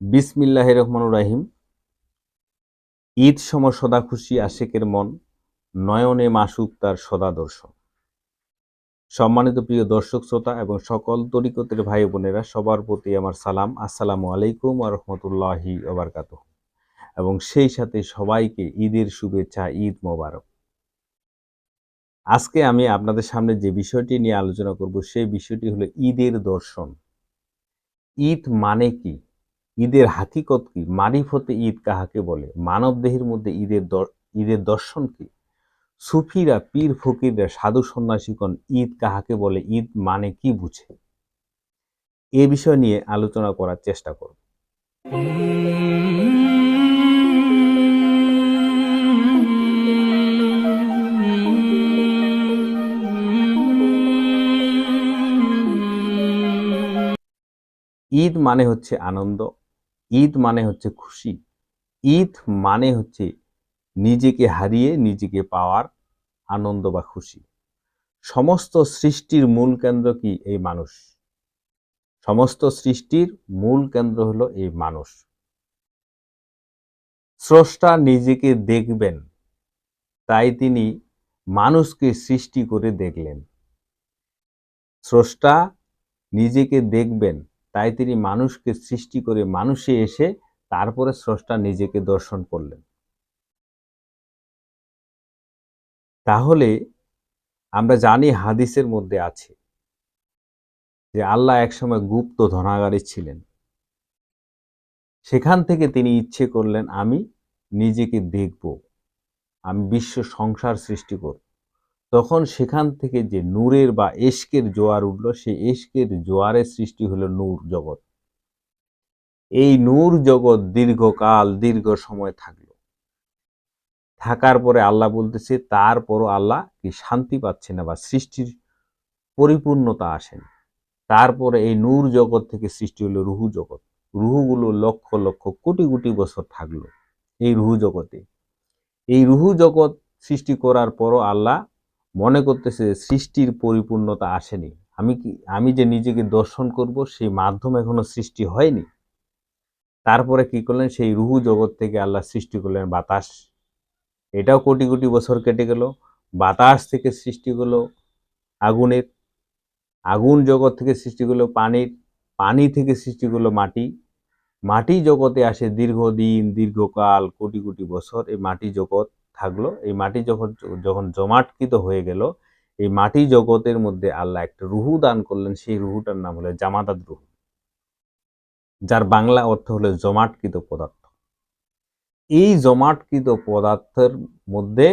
বিসমিল্লাহ রহমানুর রাহিম। ঈদ সম সদা খুশি আশেকের মন, নয়নে মাসুক তার সদা দর্শন। সম্মানিত প্রিয় দর্শক, শ্রোতা এবং সকল তরিকতের ভাই বোনেরা, সবার প্রতি আমার সালাম। আসসালামু আলাইকুম আ রহমতুল্লাহি ওবরকাত এবং সেই সাথে সবাইকে ঈদের শুভেচ্ছা, ঈদ মোবারক। আজকে আমি আপনাদের সামনে যে বিষয়টি নিয়ে আলোচনা করব, সেই বিষয়টি হলো ঈদের দর্শন। ঈদ মানে কি? ঈদের হাকিকত কি? মারিফতে ঈদ কাহাকে বলে? মানব দেহের মধ্যে ঈদের ঈদের দর্শন কি? সুফিরা, পীর, ফকিররা, সাধু সন্ন্যাসীগণ ঈদ কাহাকে বলে? ঈদ মানে কি বুঝে? এ বিষয় নিয়ে আলোচনা করার চেষ্টা করব। ঈদ মানে হচ্ছে আনন্দ। ঈদ মানে হচ্ছে খুশি। ঈদ মানে হচ্ছে নিজেকে হারিয়ে নিজেকে পাওয়ার আনন্দ বা খুশি। সমস্ত সৃষ্টির মূল কেন্দ্র কি? এই মানুষ। সমস্ত সৃষ্টির মূল কেন্দ্র হলো এই মানুষ। স্রষ্টা নিজেকে দেখবেন, তাই তিনি মানুষকে সৃষ্টি করে দেখলেন। স্রষ্টা নিজেকে দেখবেন তাই তিনি মানুষকে সৃষ্টি করে মানুষে এসে তারপরে স্রষ্টা নিজেকে দর্শন করলেন। তাহলে আমরা জানি হাদিসের মধ্যে আছে যে আল্লাহ একসময় গুপ্ত ধনাগারী ছিলেন। সেখান থেকে তিনি ইচ্ছে করলেন, আমি নিজেকে দেখব। আমি বিশ্ব সংসার সৃষ্টি করব। তখন সেখান থেকে যে নূরের বা এশকের জোয়ার উঠল সেই এশকের জোয়ারের সৃষ্টি হলো নূর জগৎ। এই নূর জগৎ দীর্ঘকাল, দীর্ঘ সময় থাকল। থাকার পরে আল্লাহ বলতেছে, তারপরও আল্লাহ কি শান্তি পাচ্ছে না বা সৃষ্টির পরিপূর্ণতা আসেন। তারপরে এই নূর জগৎ থেকে সৃষ্টি হলো রুহু জগৎ। রুহুগুলো লক্ষ লক্ষ কোটি কোটি বছর থাকল এই রুহু জগতে। এই রুহু জগৎ সৃষ্টি করার পরও আল্লাহ মনে করতেছে সৃষ্টির পরিপূর্ণতা আসেনি। আমি কি, আমি যে নিজেকে দর্শন করব, সেই মাধ্যম এখনও সৃষ্টি হয়নি। তারপরে কি করলেন? সেই রুহু জগৎ থেকে আল্লাহ সৃষ্টি করলেন বাতাস। এটাও কোটি কোটি বছর কেটে গেল। বাতাস থেকে সৃষ্টি হলো আগুনের। আগুন জগৎ থেকে সৃষ্টি হলো পানির। পানি থেকে সৃষ্টি হলো মাটি। মাটি জগতে আসে দীর্ঘদিন, দীর্ঘকাল, কোটি কোটি বছর। এই মাটি জগৎ থাকল। এই মাটি যখন যখন জমাটকৃত হয়ে গেল, এই মাটি জগতের মধ্যে আল্লাহ একটা রুহু দান করলেন। সেই রুহুটার নাম হলো জামাদাত রুহু, যার বাংলা অর্থ হলো জমাটকৃত পদার্থ। এই জমাটকৃত পদার্থের মধ্যে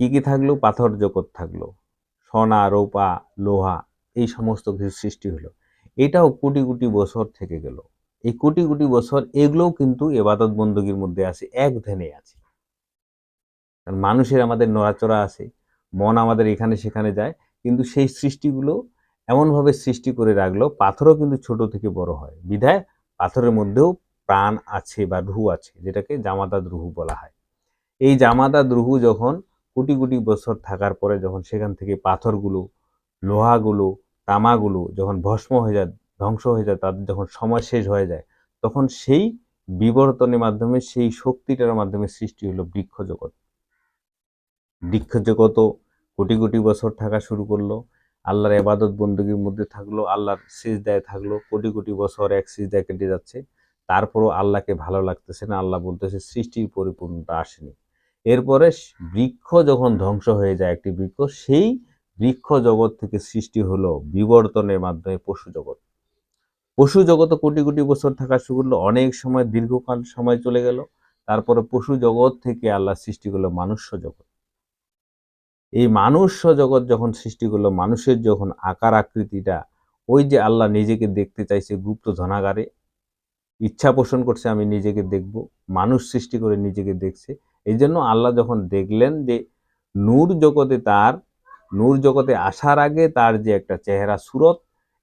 কি কি থাকল? পাথর জগৎ থাকল, সোনা, রৌপা, লোহা, এই সমস্ত কিছু সৃষ্টি হলো। এটাও কোটি কোটি বছর থেকে গেল। এই কোটি কোটি বছর এগুলোও কিন্তু এবাদত বন্দগীর মধ্যে আছে এক ধ্যানে আছে। কারণ মানুষের আমাদের নড়াচড়া আছে, মন আমাদের এখানে সেখানে যায়, কিন্তু সেই সৃষ্টিগুলো এমনভাবে সৃষ্টি করে রাখল, পাথরও কিন্তু ছোট থেকে বড় হয়। বিধায় পাথরের মধ্যেও প্রাণ আছে বা রুহু আছে, যেটাকে জামাদাত রুহু বলা হয়। এই জামাদাত রুহু যখন কোটি কোটি বছর থাকার পরে যখন সেখান থেকে পাথরগুলো, লোহাগুলো, তামাগুলো যখন ভস্ম হয়ে যায়, ধ্বংস হয়ে যায়, তাদের যখন সময় শেষ হয়ে যায়, তখন সেই বিবর্তনের মাধ্যমে, সেই শক্তিটার মাধ্যমে সৃষ্টি হলো বৃক্ষ জগৎ বৃক্ষ জগৎও কোটি কোটি বছর থাকা শুরু করল, আল্লাহর এবাদত বন্দুকির মধ্যে থাকল, আল্লাহর সিজদায় থাকল, কোটি কোটি বছর এক সিজদায় কেটে যাচ্ছে। তারপরও আল্লাহকে ভালো লাগতেছে না, আল্লাহ বলতেছে সৃষ্টির পরিপূর্ণতা আসেনি। এরপরে বৃক্ষ যখন ধ্বংস হয়ে যায় একটি বৃক্ষ, সেই বৃক্ষ জগৎ থেকে সৃষ্টি হলো বিবর্তনের মাধ্যমে পশু জগৎ। পশু জগৎ কোটি কোটি বছর থাকা শুরু করল, অনেক সময় দীর্ঘকাল সময় চলে গেল, তারপরে পশু জগৎ থেকে আল্লাহ সৃষ্টি করল মানুষ্য জগৎ। এই মানুষ জগৎ যখন সৃষ্টি করল, মানুষের যখন আকার আকৃতিটা, ওই যে আল্লাহ নিজেকে দেখতে চাইছে গুপ্ত ধনাগারে, ইচ্ছা পোষণ করছে আমি নিজেকে দেখব, মানুষ সৃষ্টি করে নিজেকে দেখছে, এই জন্য আল্লাহ যখন দেখলেন যে নূর জগতে তার, নূর জগতে আসার আগে তার যে একটা চেহারা সুরত,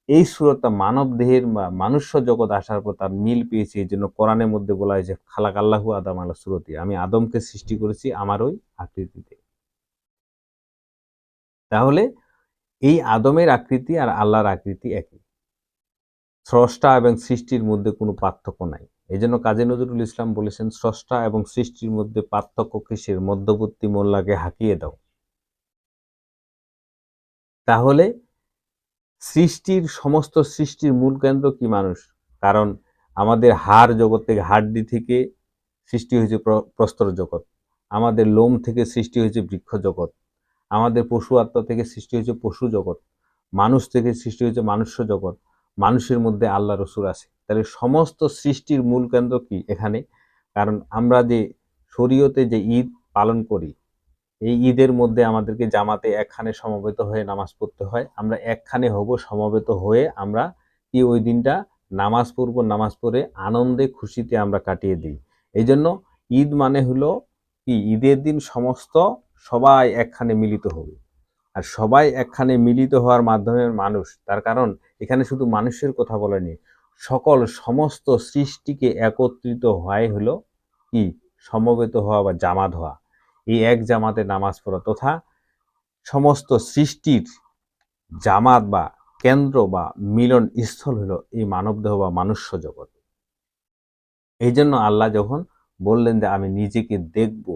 এই সুরতটা মানব দেহের বা মানুষ্য জগৎ আসার পর তার মিল পেয়েছে, এই জন্য কোরআনের মধ্যে বলা হয়েছে, খালাক আল্লাহু আদম আল্লাহ সুরতি, আমি আদমকে সৃষ্টি করেছি আমার ওই আকৃতিতে। তাহলে এই আদমের আকৃতি আর আল্লাহর আকৃতি একই। স্রষ্টা এবং সৃষ্টির মধ্যে কোনো পার্থক্য নাই। এই জন্য কাজী নজরুল ইসলাম বলেছেন, স্রষ্টা এবং সৃষ্টির মধ্যে পার্থক্য কিসের? মধ্যবর্তী মোল্লাকে হাঁকিয়ে দাও। তাহলে সৃষ্টির, সমস্ত সৃষ্টির মূল কেন্দ্র কি মানুষ? কারণ আমাদের হাড় জগৎ থেকে, হাড্ডি থেকে সৃষ্টি হয়েছে প্র- প্রস্তর জগৎ। আমাদের লোম থেকে সৃষ্টি হয়েছে বৃক্ষ জগৎ। আমাদের পশু আত্মা থেকে সৃষ্টি হয়েছে পশু জগৎ। মানুষ থেকে সৃষ্টি হয়েছে মানুষ্য জগৎ। মানুষের মধ্যে আল্লাহ রসুল আছে। তাহলে সমস্ত সৃষ্টির মূল কেন্দ্র কি এখানে? কারণ আমরা যে শরীয়তে যে ঈদ পালন করি, এই ঈদের মধ্যে আমাদেরকে জামাতে একখানে সমবেত হয়ে নামাজ পড়তে হয়। আমরা একখানে হব সমবেত হয়ে আমরা কি ওই দিনটা নামাজ পড়ব? নামাজ পড়ে আনন্দে খুশিতে আমরা কাটিয়ে দিই। এই জন্য ঈদ মানে হলো কি? ঈদের দিন সমস্ত সবাই একখানে মিলিত হবে। আর সবাই একখানে মিলিত হওয়ার মাধ্যমে মানুষ, তার কারণ এখানে শুধু মানুষের কথা বলেনি সকল সমস্ত সৃষ্টিকে একত্রিত হওয়াই হলো কি? সমবেত হওয়া বা জামাত হওয়া। এই এক জামাতে নামাজ পড়া তথা সমস্ত সৃষ্টির জামাত বা কেন্দ্র বা মিলন স্থল হলো এই মানবদেহ বা মানুষ্য জগৎ এই জন্য আল্লাহ যখন বললেন যে, আমি নিজেকে দেখব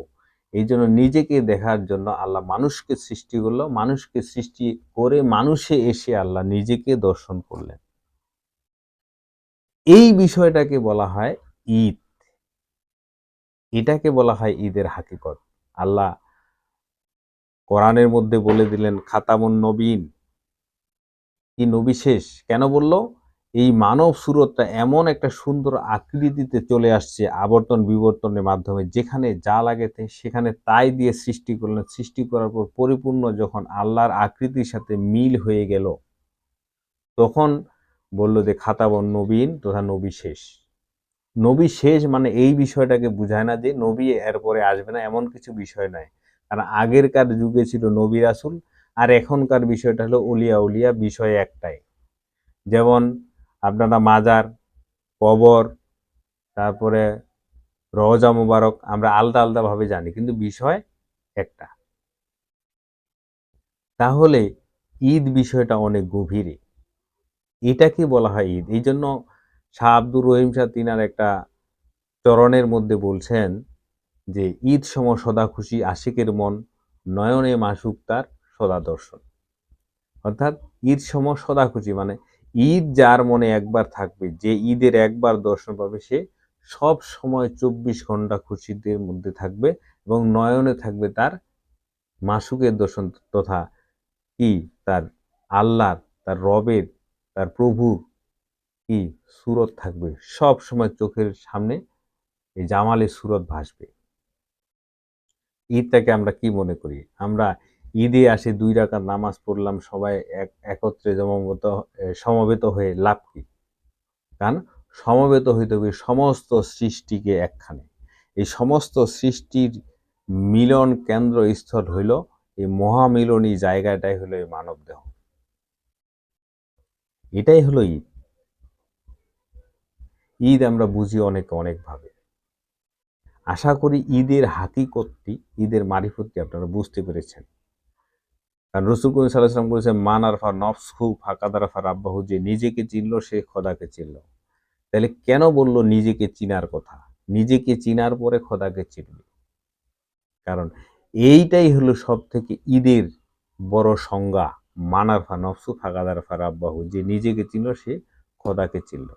এই জন্য নিজেকে দেখার জন্য আল্লাহ মানুষকে সৃষ্টি করল, মানুষকে সৃষ্টি করে মানুষে এসে আল্লাহ নিজেকে দর্শন করলেন। এই বিষয়টাকে বলা হয় ঈদ। এটাকে বলা হয় ঈদের হাকিকত। আল্লাহ কোরআনের মধ্যে বলে দিলেন, খাতামুন নবীন। কি নবিশেষ কেন বলল? এই মানব সুরতটা এমন একটা সুন্দর আকৃতিতে চলে আসছে আবর্তন বিবর্তনের মাধ্যমে, যেখানে যা লাগে সেখানে তাই দিয়ে সৃষ্টি করলেন। সৃষ্টি করার পর পরিপূর্ণ যখন আল্লাহর আকৃতির সাথে মিল হয়ে গেল, তখন বলল যে খাতাবন নবীন তথা নবী শেষ। নবী শেষ মানে এই বিষয়টাকে বোঝায় না যে, নবী এরপরে আসবে না, এমন কিছু বিষয় নয়। কারণ আগেরকার যুগে ছিল নবী রাসুল, আর এখনকার বিষয়টা হলো উলিয়া উলিয়া বিষয় একটাই। যেমন আপনারা মাজার, কবর, তারপরে রওজা মুবারক আমরা আলাদা আলাদা ভাবে জানি, কিন্তু বিষয় একটা। তাহলে ঈদ বিষয়টা অনেক গভীরে। এটাকে বলা হয় ঈদ। এই জন্য শাহ আব্দুর রহিম শাহ তিনার একটা চরণের মধ্যে বলছেন যে, ঈদ সম সদা খুশি আশিকের মন, নয়নে মাসুক তার সদা দর্শন। অর্থাৎ ঈদ সম সদা খুশি মানে ঈদ যার মনে একবার থাকবে, যে ঈদের একবার দর্শন পাবে সে সব সময় চব্বিশ ঘণ্টা খুশিদের মধ্যে থাকবে এবং নয়নে থাকবে তার মাসুকের দর্শন তথা কি? তার আল্লাহর, তার রবের, তার প্রভুর কি সুরত থাকবে? সব সময় চোখের সামনে এই জামালের সুরত ভাসবে। ঈদটাকে আমরা কি মনে করি? আমরা ঈদে আসে দুই রাকাত নামাজ পড়লাম সবাই এক একত্রে জমামত এ, সমবেত হয়ে লাভ কি? কারণ সমবেত হইতে হবে সমস্ত সৃষ্টিকে একখানে। এই সমস্ত সৃষ্টির মিলন কেন্দ্র স্থল হইল এই মহামিলনী জায়গাটাই হলো এই মানব দেহ এটাই হলো ঈদ। ঈদ আমরা বুঝি অনেক অনেকভাবে আশা করি ঈদের হাকিকতটি ঈদের মারিফতটি আপনারা বুঝতে পেরেছেন। কারণ রসুল করিম সাল্লাহাম বলেছেন, মান আরফা নফসহু ফাঁকাদারফা রাব্বাহু যে নিজেকে চিনল, সে খোদাকে চিনল। তাহলে কেন বলল নিজেকে চিনার কথা? নিজেকে চিনার পরে খোদাকে চিনবে কারণ এইটাই হলো সব থেকে ঈদের বড় সংজ্ঞা মানারফা নফসু ফাঁকাদারফা রাব্বাহু যে নিজেকে চিনল, সে খোদাকে চিনল।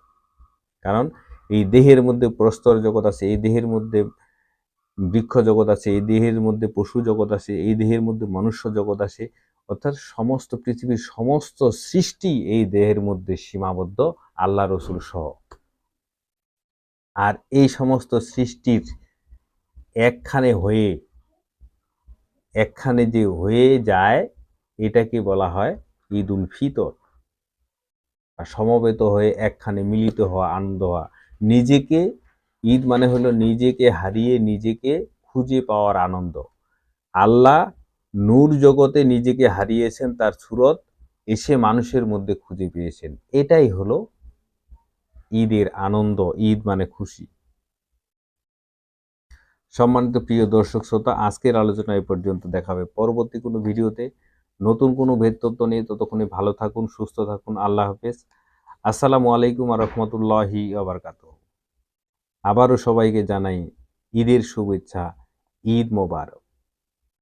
কারণ এই দেহের মধ্যে প্রস্তর জগৎ আছে, এই দেহের মধ্যে বৃক্ষ জগৎ আছে, এই দেহের মধ্যে পশু জগৎ আছে, এই দেহের মধ্যে মনুষ্য জগৎ আছে, অর্থাৎ সমস্ত পৃথিবীর সমস্ত সৃষ্টি এই দেহের মধ্যে সীমাবদ্ধ, আল্লাহ রসুল সহ। আর এই সমস্ত সৃষ্টির একখানে হয়ে, একখানে যে হয়ে যায়, এটাকে বলা হয় ঈদ উল ফিতর সমবেত হয়ে একখানে মিলিত হওয়া, আনন্দ হওয়া, নিজেকে ঈদ মানে হলো নিজেকে হারিয়ে নিজেকে খুঁজে পাওয়ার আনন্দ। আল্লাহ নূর জগতে নিজেকে হারিয়েছেন, তার সুরত এসে মানুষের মধ্যে খুঁজে পেয়েছেন। এটাই হলো ঈদের আনন্দ, ঈদ মানে খুশি। সম্মানিত প্রিয় দর্শক শ্রোতা, আজকের আলোচনা এ পর্যন্ত দেখাবে। পরবর্তী কোনো ভিডিওতে নতুন কোনো ভেদ তত্ত্ব নিয়ে, ততক্ষণে ভালো থাকুন, সুস্থ থাকুন, আল্লাহ হাফেজ। আসসালামু আলাইকুম রহমতুল্লাহি আবরকাত আবারও সবাইকে জানাই ঈদের শুভেচ্ছা ঈদ মোবারক।